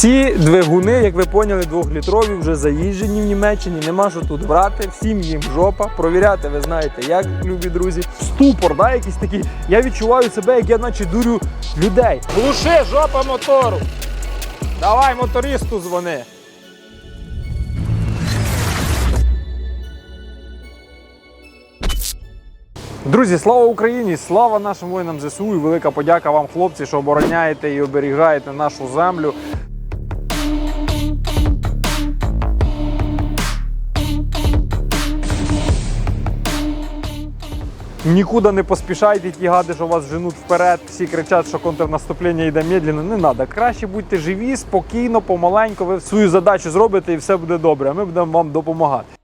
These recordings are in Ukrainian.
Всі двигуни, як ви поняли, двохлітрові вже заїжджені в Німеччині. Нема що тут брати. Всім їм жопа. Провіряти, ви знаєте, як любі друзі. Ступор, да, якийсь такий. Я відчуваю себе, як я наче дурю людей. Глуши, жопа мотору. Давай мотористу дзвони. Друзі, слава Україні! Слава нашим воїнам ЗСУ і велика подяка вам, хлопці, що обороняєте і оберігаєте нашу землю. Нікуди не поспішайте, ті гади, що вас женуть вперед. Всі кричать, що контрнаступлення йде медленно. Не треба. Краще будьте живі, спокійно, помаленько. Ви свою задачу зробите і все буде добре. А ми будемо вам допомагати.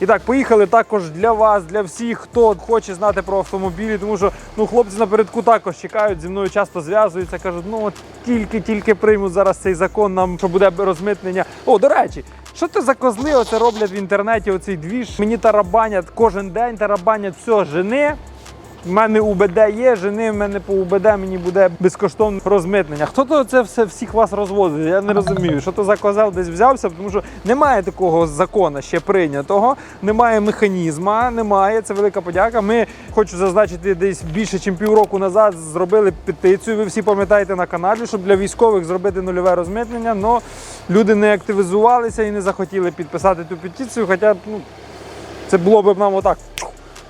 І так, поїхали також для вас, для всіх, хто хоче знати про автомобілі, тому що ну, хлопці напередку також чекають, зі мною часто зв'язуються, кажуть, ну от тільки-тільки приймуть зараз цей закон, нам що буде розмитнення. О, до речі, що це за козли оце роблять в інтернеті, оцей двіж? Мені тарабанять кожен день, тарабанять все, жени. У мене УБД є, жени в мене по УБД мені буде безкоштовне розмитнення. Хто то це все всіх вас розвозить? Я не розумію, що то за козел десь взявся, тому що немає такого закону ще прийнятого, немає механізма, немає. Це велика подяка. Ми хочу зазначити, десь більше ніж півроку назад зробили петицію. Ви всі пам'ятаєте на каналі, щоб для військових зробити нульове розмитнення. але люди не активізувалися і не захотіли підписати ту петицію. Хоча ну, це було б нам отак.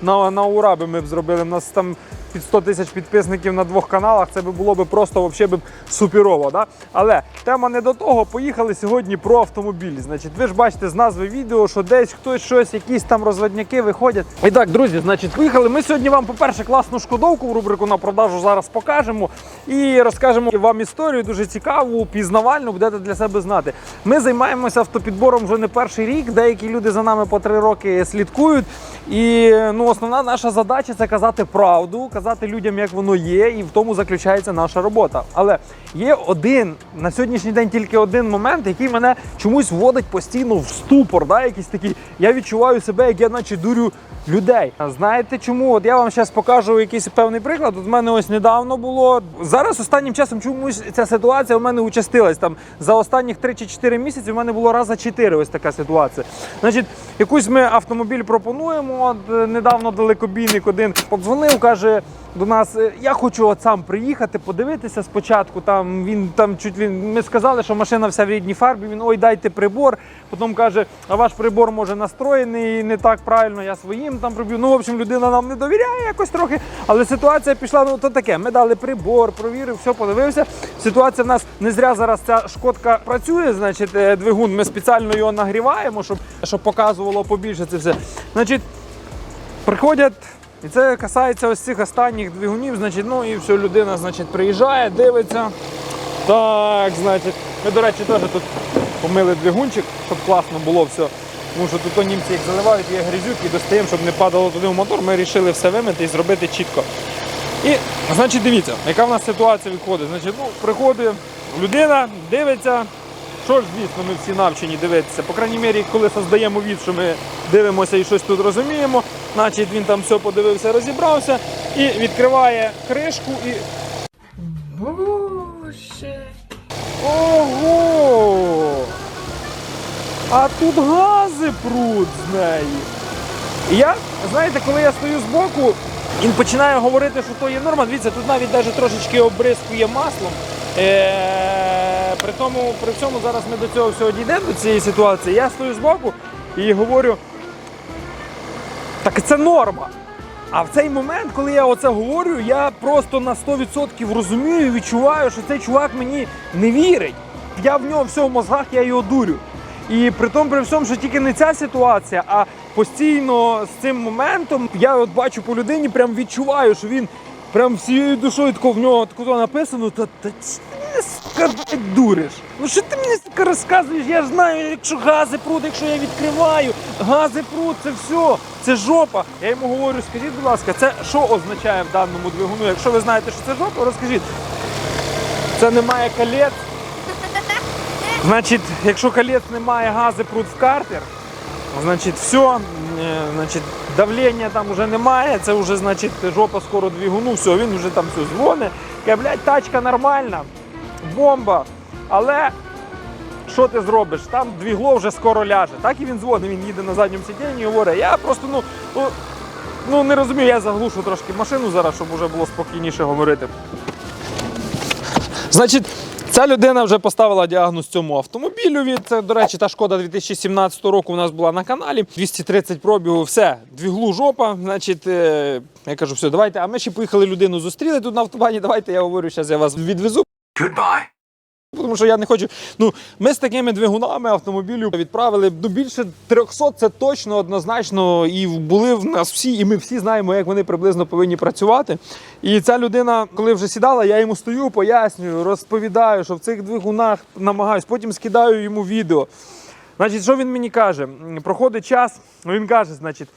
На, на ура би ми б зробили. У нас там під 100 тисяч підписників на двох каналах. Це би було б просто вообще б суперово. Да? Але тема не до того. Поїхали сьогодні про автомобілі. Значить, ви ж бачите з назви відео, що десь хтось щось, якісь там розводняки виходять. І так, друзі, значить, поїхали. Ми сьогодні вам, по-перше, класну шкодовку в рубрику на продажу зараз покажемо і розкажемо вам історію дуже цікаву, пізнавальну, будете для себе знати. Ми займаємося автопідбором вже не перший рік. Деякі люди за нами по три роки слідкують. І ну, основна наша задача це казати правду, казати людям, як воно є, і в тому заключається наша робота. Але є один на сьогоднішній день тільки один момент, який мене чомусь вводить постійно в ступор. Да? Якийсь такий. Я відчуваю себе, як я наче дурю людей. Знаєте чому? От я вам зараз покажу якийсь певний приклад. От в мене ось недавно було. Зараз останнім часом чомусь ця ситуація в мене участилась. Там за останніх 3 чи 4 місяці в мене було раз за 4 ось така ситуація. Значить, якусь ми автомобіль пропонуємо. От е, недавно далекобійник один подзвонив, каже. До нас е, я хочу от сам приїхати, подивитися спочатку. Там він там чуть він. Ми сказали, що машина вся в рідній фарбі. Він ой, дайте прибор. Потім каже, а ваш прибор може настроєний не так правильно, я своїм там проб'ю. Ну, в общем, людина нам не довіряє якось трохи. Але ситуація пішла, ну то таке. Ми дали прибор, провірив, все подивився. Ситуація в нас не зря зараз ця шкодка працює. Значить, е, двигун. Ми спеціально його нагріваємо, щоб, щоб показувало побільше це все. Значить, приходять. І це касається ось цих останніх двигунів, значить, ну і все, людина значить, приїжджає, дивиться. Так, значить. Ми, до речі, теж тут помили двигунчик, щоб класно було все. Тому що тут німці як заливають, є грязюки, достаємо, щоб не падало туди в мотор. Ми вирішили все вимити і зробити чітко. І, значить, дивіться, яка в нас ситуація виходить. Значить, ну, приходить людина, дивиться. Що ж, звісно, ми всі навчені дивитися. По крайній мірі, коли создаємо від, що ми дивимося і щось тут розуміємо, значить він там все подивився, розібрався і відкриває кришку і. Боже. Ого! А тут гази пруть з неї. І я, знаєте, коли я стою збоку, він починає говорити, що то є норма. Дивіться, тут навіть навіть трошечки обризкує маслом. Е, при, тому, при цьому зараз ми до цього всього дійдемо, до цієї ситуації. Я стою збоку і говорю, так це норма. А в цей момент, коли я оце говорю, я просто на 100% розумію, відчуваю, що цей чувак мені не вірить. Я в нього все в мозгах, я його дурю. І при тому, при всьому, що тільки не ця ситуація, а постійно з цим моментом я от бачу по людині, прям відчуваю, що він прям всією душою тако в нього тако написано, та, та мене сука, дуриш. Ну що ти мені сука, розказуєш? Я ж знаю, якщо гази прут, якщо я відкриваю, гази прут, це все, це жопа. Я йому говорю, скажіть, будь ласка, це що означає в даному двигуну? Якщо ви знаєте, що це жопа, розкажіть. Це немає колець. Значить, якщо колець немає, гази прут в картер, значить все, значить, давлення там вже немає, це вже значить жопа скоро двигуну, все, він вже там все дзвонить. Каже, блядь, тачка нормальна, бомба. Але що ти зробиш? Там двігло вже скоро ляже. Так і він дзвонить, він їде на задньому сидінні і говорить, я просто ну, ну, ну не розумію, я заглушу трошки машину зараз, щоб вже було спокійніше говорити. Значить, ця людина вже поставила діагноз цьому автомобілю. Це, до речі, та шкода 2017 року у нас була на каналі. 230 пробігу, все, двіглу жопа. Значить, е, я кажу, все, давайте. А ми ще поїхали людину зустріли тут на автобані. Давайте я говорю, зараз я вас відвезу. Goodbye. Тому що я не хочу. Ну, ми з такими двигунами автомобілів відправили ну, більше 300, це точно однозначно. І були в нас всі, і ми всі знаємо, як вони приблизно повинні працювати. І ця людина, коли вже сідала, я йому стою, пояснюю, розповідаю, що в цих двигунах намагаюсь, потім скидаю йому відео. Значить, що він мені каже? Проходить час, він каже, значить.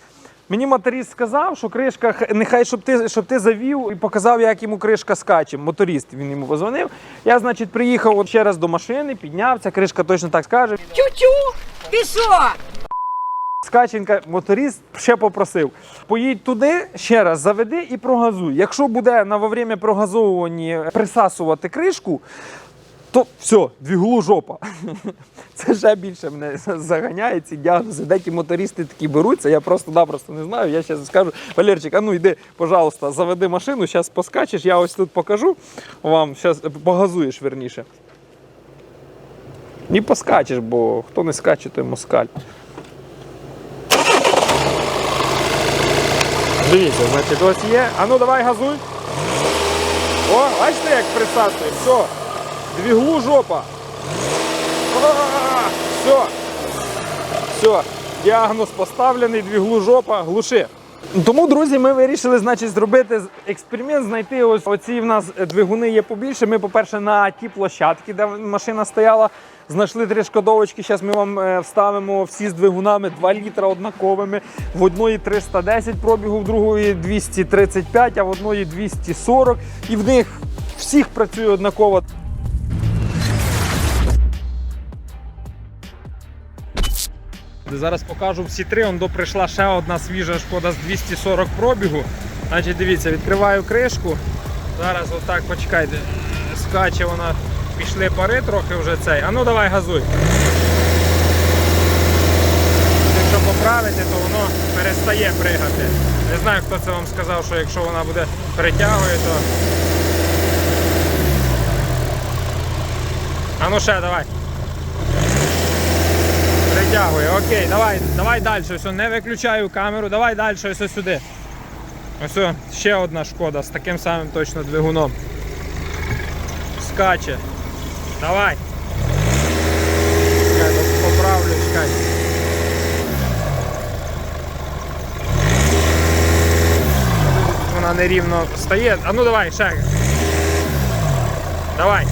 Мені моторист сказав, що кришка, нехай щоб ти, щоб ти завів і показав, як йому кришка скаче. Моторист він йому позвонив. Я, значить, приїхав ще раз до машини, піднявся, кришка точно так скаже. Тю-тю! Ти що? Скаченка, моторист ще попросив. Поїдь туди, ще раз заведи і прогазуй. Якщо буде на во время прогазовування присасувати кришку, то все, двіглу жопа. Це ще більше мене заганяє ці діагнози. Деякі мотористи такі беруться, я просто-напросто не знаю. Я зараз скажу, Валерчик, а ну йди, пожалуйста, заведи машину, зараз поскачеш, я ось тут покажу вам, зараз погазуєш верніше. І поскачеш, бо хто не скаче, той москаль. Дивіться, значить, ось є. А ну давай газуй. О, бачите, як присасує. Все. Двіглу жопа. Все. Все. Діагноз поставлений, двіглу жопа, глуши. Тому, друзі, ми вирішили значить, зробити експеримент, знайти ось оці в нас двигуни є побільше. Ми, по-перше, на ті площадки, де машина стояла, знайшли три шкодовочки. Зараз ми вам е, вставимо всі з двигунами 2 літра однаковими. В одної 310 пробігу, в другої 235, а в одної 240. І в них всіх працює однаково. Зараз покажу всі три. Он до прийшла ще одна свіжа шкода з 240 пробігу. Значить, дивіться, відкриваю кришку. Зараз отак почекайте. Скаче вона, пішли пари трохи вже цей. А ну давай газуй. Якщо поправити, то воно перестає пригати. Не знаю, хто це вам сказав, що якщо вона буде перетягує, то. А ну ще давай. Притягує, окей, давай, давай далі. Ось, не виключаю камеру, давай далі, ось сюди. Ось ще одна шкода з таким самим точно двигуном. Скаче. Давай. Чекай, поправлю, чекай. Вона нерівно стає. А ну давай, ще. Давай.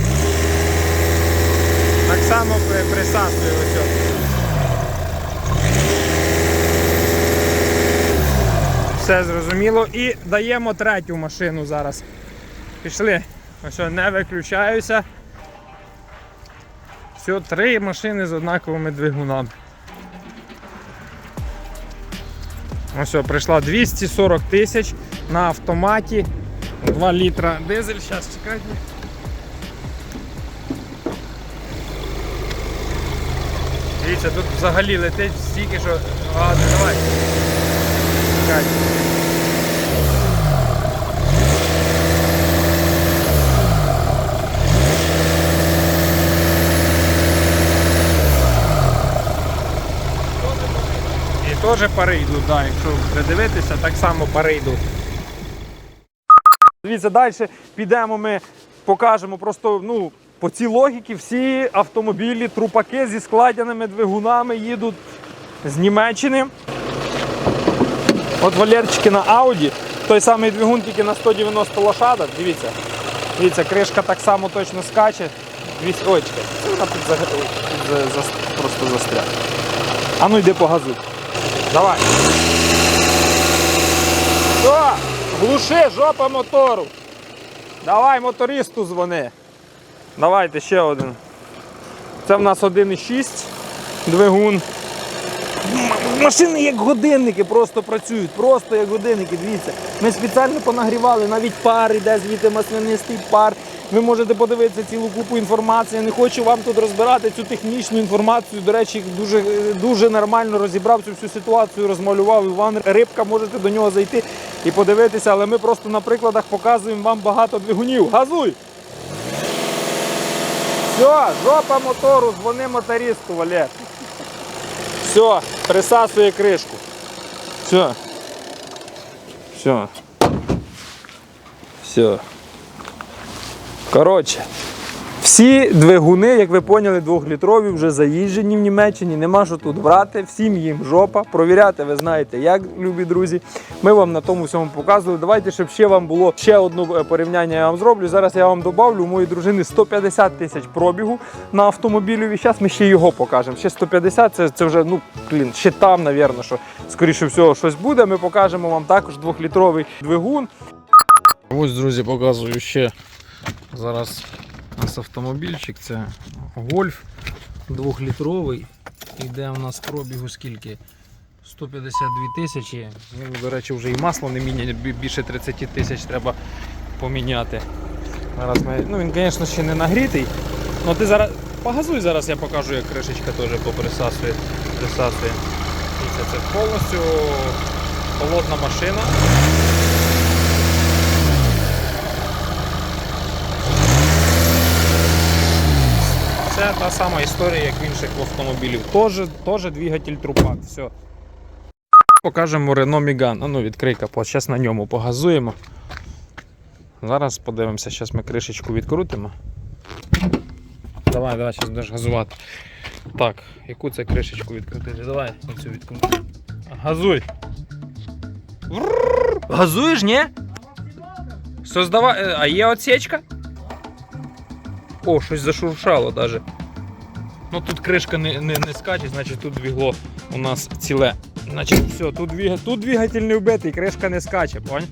Так само при- ось. Все зрозуміло. І даємо третю машину зараз. Пішли. Ось не виключаюся. Все, три машини з однаковими двигунами. Ось прийшла 240 тисяч на автоматі. 2 літра дизель. Зараз чекайте. Дивіться, тут взагалі летить стільки, що. Ладно, давай. Чекай. Теж пари йдуть, да, якщо придивитися, так само пари йдуть. Дивіться, далі підемо ми покажемо просто ну, по цій логіці всі автомобілі, трупаки зі складеними двигунами їдуть з Німеччини. От Валерчики на Audi, той самий двигун тільки на 190 лошадок. Дивіться. Дивіться, кришка так само точно скаче. Ой, чекай, вона тут, просто застряла. А ну йди по газу. Давай. Все, Глуши, жопа мотору. Давай мотористу дзвони. Давайте ще один. Це в нас 1,6 двигун. Машини як годинники просто працюють, просто як годинники. Дивіться. Ми спеціально понагрівали, навіть пар іде звідти маслянистий пар. Ви можете подивитися цілу купу інформації. Я не хочу вам тут розбирати цю технічну інформацію. До речі, дуже, дуже нормально розібрав цю всю ситуацію, розмалював Іван Рибка. Можете до нього зайти і подивитися, але ми просто на прикладах показуємо вам багато двигунів. Газуй! Все, жопа мотору, дзвони мотористу, Валер. Все, присасує кришку. Все. Все. Все. Коротше. Всі двигуни, як ви поняли, двохлітрові вже заїжджені в Німеччині. Нема що тут брати, всім їм жопа. Провіряти, ви знаєте, як, любі друзі. Ми вам на тому всьому показували. Давайте, щоб ще вам було ще одне порівняння, я вам зроблю. Зараз я вам добавлю у моєї дружини 150 тисяч пробігу на автомобілі. Зараз ми ще його покажемо. Ще 150 це, це вже, ну, блін, ще там, навірно, що скоріше всього щось буде. Ми покажемо вам також двохлітровий двигун. Ось, друзі, показую ще зараз нас автомобільчик. Це гольф двохлітровий. Іде у нас пробігу скільки? 152 тисячі. Ну, До речі, вже і масло не міняє, більше 30 тисяч треба поміняти. Зараз ми... Ну він, звісно, ще не нагрітий. Ну ти зараз погазуй зараз, я покажу, як кришечка теж поприсасує. Присасує. Це повністю холодна машина. Це та сама історія, як в інших автомобілів. Тоже, тоже двигатель трупак. Все. Покажемо Renault Megane. А Ну, відкрий капот. Зараз на ньому погазуємо. Зараз подивимося, зараз ми кришечку відкрутимо. Давай, давай, зараз будеш газувати. Так, яку це кришечку відкрутити? Давай, оцю відкрути. Газуй. Газуєш, ні? Создава... е, А є отсечка? О, щось зашуршало даже. Ну тут кришка не, не, не скаче, значить тут двігло у нас ціле. Значить, все, тут, двіг... тут двигатель не вбитий, кришка не скаче, понь?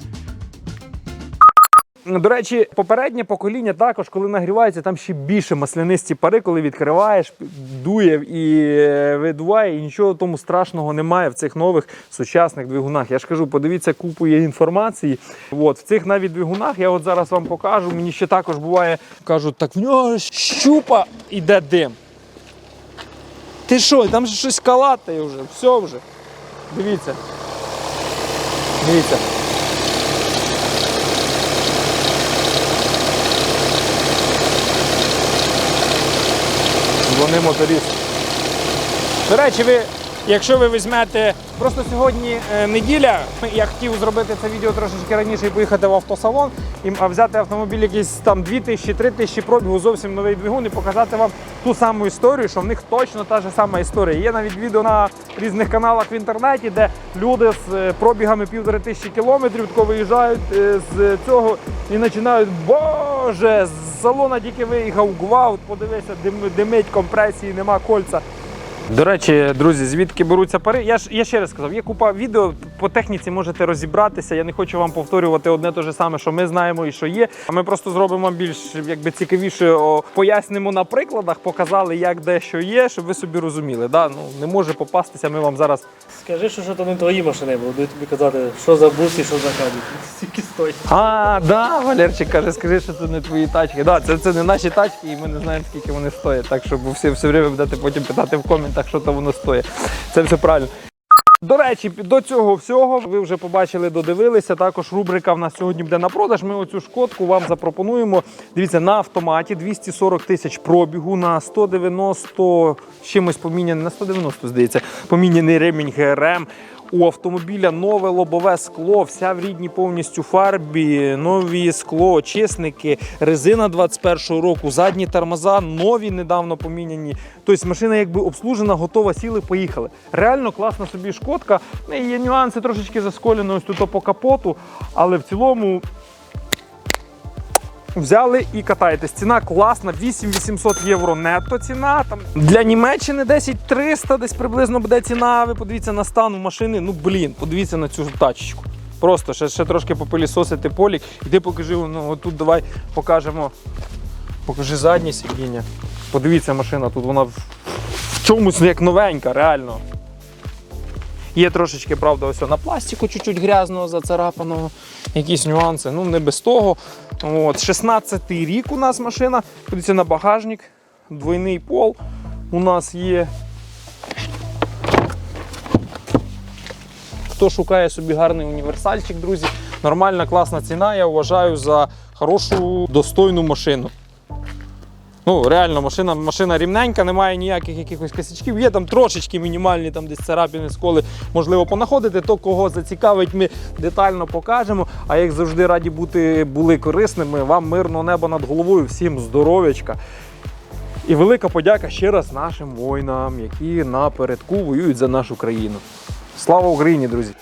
До речі, попереднє покоління також, коли нагрівається, там ще більше маслянисті пари, коли відкриваєш, дує і е, видуває, і нічого тому страшного немає в цих нових сучасних двигунах. Я ж кажу, подивіться, купу є інформації. От, в цих навіть двигунах я от зараз вам покажу. Мені ще також буває, кажуть, так в нього щупа іде дим. Ти що, там же щось калатає вже, все вже. Дивіться. Дивіться. Дзвони моторист. До речі, ви, якщо ви візьмете, просто сьогодні е, неділя, я хотів зробити це відео трошечки раніше і поїхати в автосалон, і, взяти автомобіль якийсь там 2000 3000 пробігу, зовсім новий двигун і показати вам ту саму історію, що в них точно та ж сама історія. Є навіть відео на різних каналах в інтернеті, де люди з е, пробігами півтори тисячі кілометрів тако виїжджають е, з цього і починають, боже, салона тільки виїхав гвалт, подивися, димить компресії, нема кольця. До речі, друзі, звідки беруться пари? Я ж я ще раз сказав, є купа відео по техніці можете розібратися. Я не хочу вам повторювати одне те саме, що ми знаємо і що є. А ми просто зробимо вам більш якби цікавіше, о, пояснимо на прикладах, показали, як де що є, щоб ви собі розуміли. Да? Ну не може попастися. Ми вам зараз Скажи, що, що то не твої машини, бо будуть тобі казати, що за бус і що за кабель. Скільки стоїть. А, да, Валерчик каже, скажи, що це не твої тачки. Да, це, це не наші тачки, і ми не знаємо, скільки вони стоять. Так що всі все время будете потім питати в коментах, що то воно стоїть. Це все правильно. До речі, до цього всього ви вже побачили, додивилися. Також рубрика в нас сьогодні буде на продаж. Ми оцю шкодку вам запропонуємо. Дивіться, на автоматі 240 тисяч пробігу на 190 з чимось поміняний, на 190, здається, поміняний ремінь ГРМ. У автомобіля нове лобове скло, вся в рідній повністю фарбі, нові скло, очисники, резина 21-го року, задні тормоза, нові недавно поміняні. Тобто машина якби обслужена, готова, сіли, поїхали. Реально класна собі шкодка. Неї Є нюанси трошечки засколені ось тут по капоту, але в цілому Взяли і катаєтесь. Ціна класна, 8800 євро нетто ціна. Там для Німеччини 10300 десь приблизно буде ціна. Ви подивіться на стан машини. Ну блін, подивіться на цю тачечку. Просто ще, ще трошки попилісосити полік. Іди покажи, ну отут давай покажемо. Покажи заднє сидіння. Подивіться машина, тут вона в чомусь як новенька, реально. Є трошечки, правда, ось на пластику чуть-чуть грязного, зацарапаного, якісь нюанси, ну не без того. От, 16-й рік у нас машина. Подивіться на багажник, двойний пол. У нас є. Хто шукає собі гарний універсальчик, друзі, нормальна, класна ціна, я вважаю за хорошу, достойну машину. Ну, реально, машина, машина рівненька, немає ніяких якихось косячків. Є там трошечки мінімальні, там десь царапини, сколи, можливо, понаходити. То, кого зацікавить, ми детально покажемо. А як завжди раді бути були корисними, вам мирного неба над головою, всім здоров'ячка. І велика подяка ще раз нашим воїнам, які напередку воюють за нашу країну. Слава Україні, друзі!